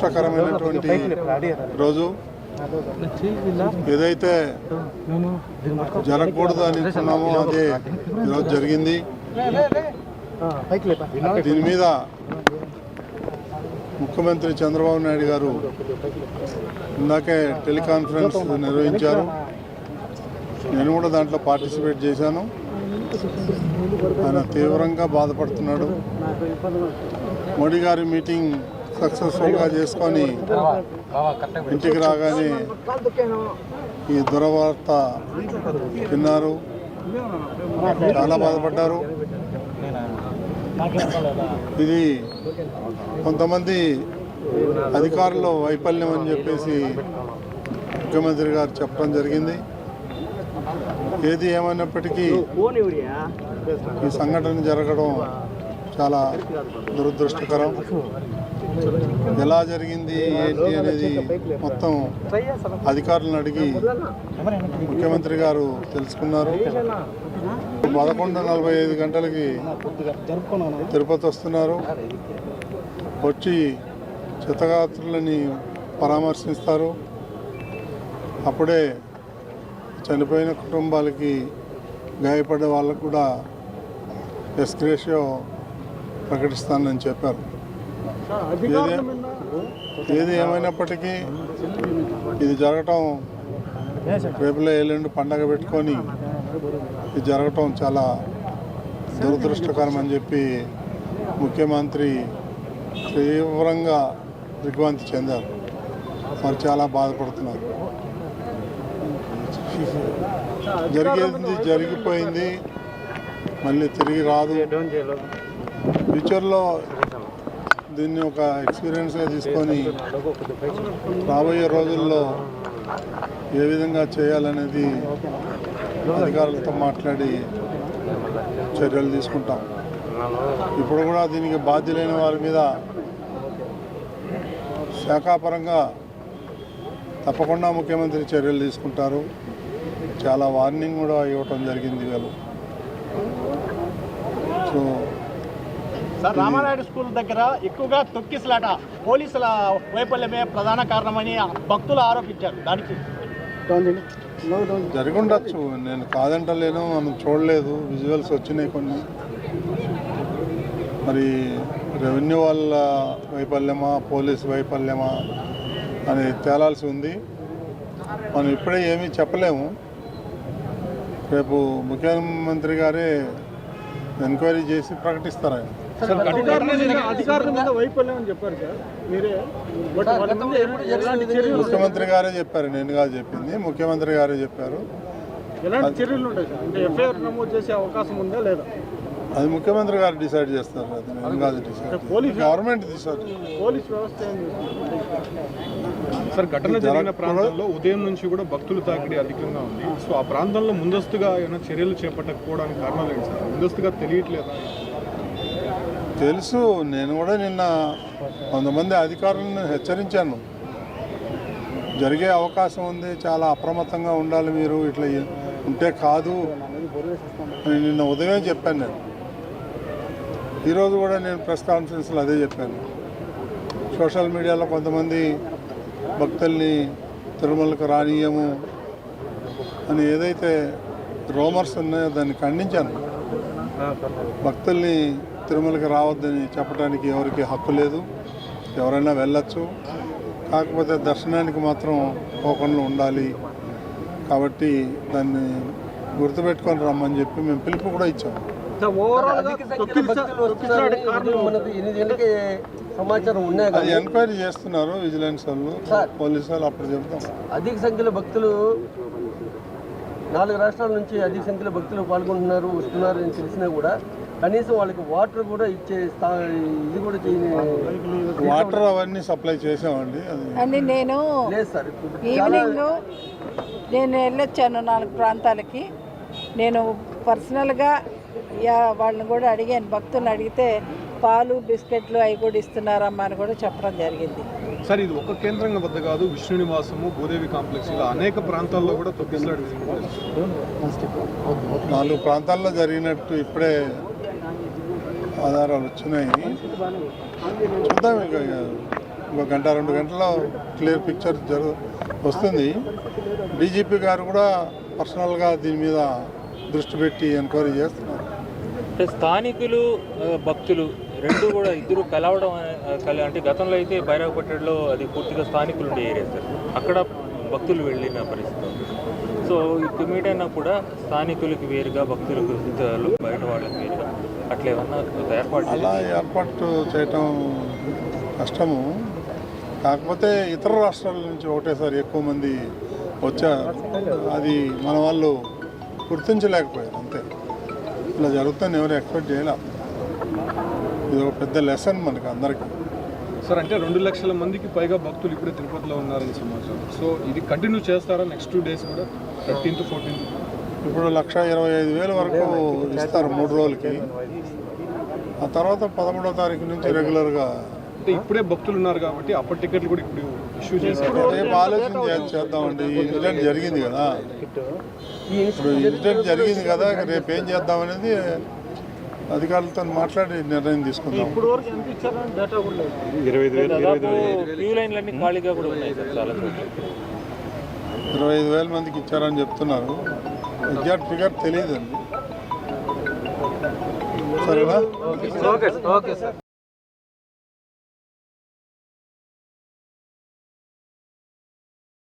దురదృష్టకరమైనటువంటి రోజు. ఏదైతే జరగకూడదు అని అనుకున్నామో అది ఈరోజు జరిగింది. దీని మీద ముఖ్యమంత్రి చంద్రబాబు నాయుడు గారు ఇందాకే టెలికాన్ఫరెన్స్ నిర్వహించారు. నేను కూడా దాంట్లో పార్టిసిపేట్ చేశాను. ఆయన తీవ్రంగా బాధపడుతున్నాడు. మోడీ గారి మీటింగ్ సక్సెస్ఫుల్గా చేసుకొని ఇంటికి రాగానే ఈ దురవార్త విన్నారు. చాలా బాధపడ్డారు. ఇది కొంతమంది అధికారుల్లో వైఫల్యం అని చెప్పేసి ముఖ్యమంత్రి గారు చెప్పడం జరిగింది. ఏది ఏమైనప్పటికీ ఈ సంఘటన జరగడం చాలా దురదృష్టకరం. ఎలా జరిగింది ఏంటి అనేది మొత్తం అధికారులను అడిగి ముఖ్యమంత్రి గారు తెలుసుకున్నారు. పదకొండు నలభై ఐదు గంటలకి తిరుపతి వస్తున్నారు. వచ్చి చిత్తగాత్రులని పరామర్శిస్తారు. అప్పుడే చనిపోయిన కుటుంబాలకి గాయపడ్డ వాళ్ళకు కూడా ఎస్క్రేషియో ప్రకటిస్తానని చెప్పారు. ఏది ఏది ఏమైనప్పటికీ ఇది జరగటం రేపులో ఎల్లుండి పండగ పెట్టుకొని ఇది జరగటం చాలా దురదృష్టకరం అని చెప్పి ముఖ్యమంత్రి తీవ్రంగా దిగ్భ్రాంతి చెందారు. వారు చాలా బాధపడుతున్నారు. జరిగేది జరిగిపోయింది. మళ్ళీ తిరిగి రాదు. ఫ్యూచర్లో దీన్ని ఒక ఎక్స్పీరియన్స్గా తీసుకొని రాబోయే రోజుల్లో ఏ విధంగా చేయాలనేది అధికారులతో మాట్లాడి చర్యలు తీసుకుంటాం. ఇప్పుడు కూడా దీనికి బాధ్యులైన వారి మీద శాఖాపరంగా తప్పకుండా ముఖ్యమంత్రి చర్యలు తీసుకుంటారు. చాలా వార్నింగ్ కూడా ఇవ్వటం జరిగింది వీళ్ళు సో సార్ రామానాయుడు స్కూల్ దగ్గర ఎక్కువగా తొక్కిసలాట పోలీసుల వైఫల్యమే ప్రధాన కారణమని భక్తులు ఆరోపించారు. దానికి జరిగి ఉండొచ్చు నేను కాదంటలేను మనం చూడలేదు. విజువల్స్ వచ్చినాయి కొన్ని. మరి రెవెన్యూ వాళ్ళ వైఫల్యమా పోలీస్ వైఫల్యమా అని తేలాల్సి ఉంది. మనం ఇప్పుడే ఏమీ చెప్పలేము. రేపు ముఖ్యమంత్రి గారే ఎంక్వైరీ చేసి ప్రకటిస్తారు ఆయన. ముఖ్యమంత్రి గారే చెప్పారు నేను కాదు చెప్పింది. ముఖ్యమంత్రి గారే చెప్పారు. ఎలాంటి చర్యలు ఉంటాయి సార్? అంటే ఎఫ్ఐఆర్ నమోదు చేసే అవకాశం ఉందా లేదా? అది ముఖ్యమంత్రి గారు డిసైడ్ చేస్తారు అది నేను కాదు decide police government decide police వ్యవస్థ ఏం చేస్తుంది? సార్ ఘటన జరిగిన ప్రాంతంలో ఉదయం నుంచి కూడా భక్తుల తాకిడి అధికంగా ఉంది. సో ఆ ప్రాంతంలో ముందస్తుగా ఏమైనా చర్యలు చేపట్టకపోవడానికి కారణాలు ఏంటి సార్? ముందస్తుగా తెలియట్లేదా? తెలుసు నేను కూడా నిన్న కొంతమంది అధికారులను హెచ్చరించాను. జరిగే అవకాశం ఉంది చాలా అప్రమత్తంగా ఉండాలి మీరు ఇట్లా ఉంటే కాదు అని నిన్న ఉదయం చెప్పాను నేను. ఈరోజు కూడా నేను ప్రెస్ కాన్ఫరెన్స్లో అదే చెప్పాను. సోషల్ మీడియాలో కొంతమంది భక్తుల్ని తిరుమలకు రానీయము అని ఏదైతే రోమర్స్ ఉన్నాయో దాన్ని ఖండించాను. భక్తుల్ని తిరుమలకి రావద్దని చెప్పడానికి ఎవరికి హక్కు లేదు. ఎవరైనా వెళ్ళొచ్చు. కాకపోతే దర్శనానికి మాత్రం పోకుండా ఉండాలి. కాబట్టి దాన్ని గుర్తుపెట్టుకొని రమ్మని చెప్పి మేము పిలుపు కూడా అది కానీ ఎంక్వైరీ చేస్తున్నారు విజిలెన్స్ వాళ్ళు పోలీసు వాళ్ళు అప్పుడు చెప్తాం. అధిక సంఖ్యలో భక్తులు నాలుగు రాష్ట్రాల నుంచి అధిక సంఖ్యలో భక్తులు పాల్గొంటున్నారు వస్తున్నారు అని తెలిసినా కూడా కనీసం వాళ్ళకి వాటర్ కూడా ఇచ్చే ఇది కూడా చేయని వాటర్ అవన్నీ సప్లై చేసామండి. అది అని నేను లేదు సార్ ఇప్పుడు ఈవినింగ్ నేను వెళ్ళొచ్చాను నాలుగు ప్రాంతాలకి. నేను పర్సనల్గా వాళ్ళని కూడా అడిగాను భక్తులను అడిగితే పాలు బిస్కెట్లు అవి కూడా ఇస్తున్నారమ్మా అని కూడా చెప్పడం జరిగింది. సార్ ఇది ఒక కేంద్రంగా వద్ద కాదు విష్ణు నివాసము భూదేవి కాంప్లెక్స్ ఇలా అనేక ప్రాంతాల్లో కూడా తొక్కిసలాట నాలుగు ప్రాంతాల్లో జరిగినట్టు ఇప్పుడే ఆధారాలు వచ్చినాయి. చూద్దాం ఇక ఒక గంట రెండు గంటల్లో క్లియర్ పిక్చర్ జరు వస్తుంది. డీజీపీ గారు కూడా పర్సనల్గా దీని మీద దృష్టి పెట్టి ఎంక్వైరీ చేస్తున్నారు. అంటే స్థానికులు భక్తులు రెండు కూడా ఇద్దరు కలవడం కలి అంటే గతంలో అయితే బైరాగపట్టణలో అది పూర్తిగా స్థానికులు ఉండే ఏరియా సార్. అక్కడ భక్తులు వెళ్ళిన పరిస్థితి సో ఇప్పుడు మీట్ అయినా కూడా స్థానికులకి వేరుగా భక్తులకు బయట వాళ్ళకి వేరుగా అట్లా ఏమన్నా ఒక ఏర్పాటు అలా ఏర్పాటు చేయటం కష్టము. కాకపోతే ఇతర రాష్ట్రాల నుంచి ఒకటేసారి ఎక్కువ మంది వచ్చారు అది మన వాళ్ళు గుర్తించలేకపోయారు అంతే. ఇలా జరుగుతుందని ఎవరు ఎక్స్పెక్ట్ చేయలే. ఇది ఒక పెద్ద లెసన్ మనకి అందరికీ. సార్ అంటే రెండు లక్షల మందికి పైగా భక్తులు ఇప్పుడే తిరుపతిలో ఉన్నారని సమాచారం. సో ఇది కంటిన్యూ చేస్తారా? నెక్స్ట్ టూ డేస్ కూడా థర్టీన్త్ ఫోర్టీన్త్ ఇప్పుడు లక్ష ఇరవై ఐదు వేల వరకు ఇస్తారు మూడు రోజులకి. ఆ తర్వాత పదమూడో తారీఖు నుంచి రెగ్యులర్గా అంటే ఇప్పుడే భక్తులు ఉన్నారు కాబట్టి అప్పటి టికెట్లు కూడా ఇప్పుడు ఇష్యూ చేశారు. రేపు ఆలోచన చేద్దామండి. ఈ ఇన్సిడెంట్ జరిగింది కదా. ఈ ఇప్పుడు ఇన్సిడెంట్ జరిగింది కదా రేపు ఏం చేద్దామనేది అధికారులతో మాట్లాడి నిర్ణయం తీసుకుందాం. ఇప్పుడు వరకు ఎంత ఇచ్చారని డేటా కూడా లేదు. దాదాపు క్యూ లైన్లన్నీ ఖాళీగా కూడా ఉన్నాయి సార్ చాలా చోట్ల. ఇరవై ఐదు వేల మందికి ఇచ్చారని చెప్తున్నారు. ఎగ్జాక్ట్ ఫిగర్ తెలియదండి సరేనా? Okay okay sir.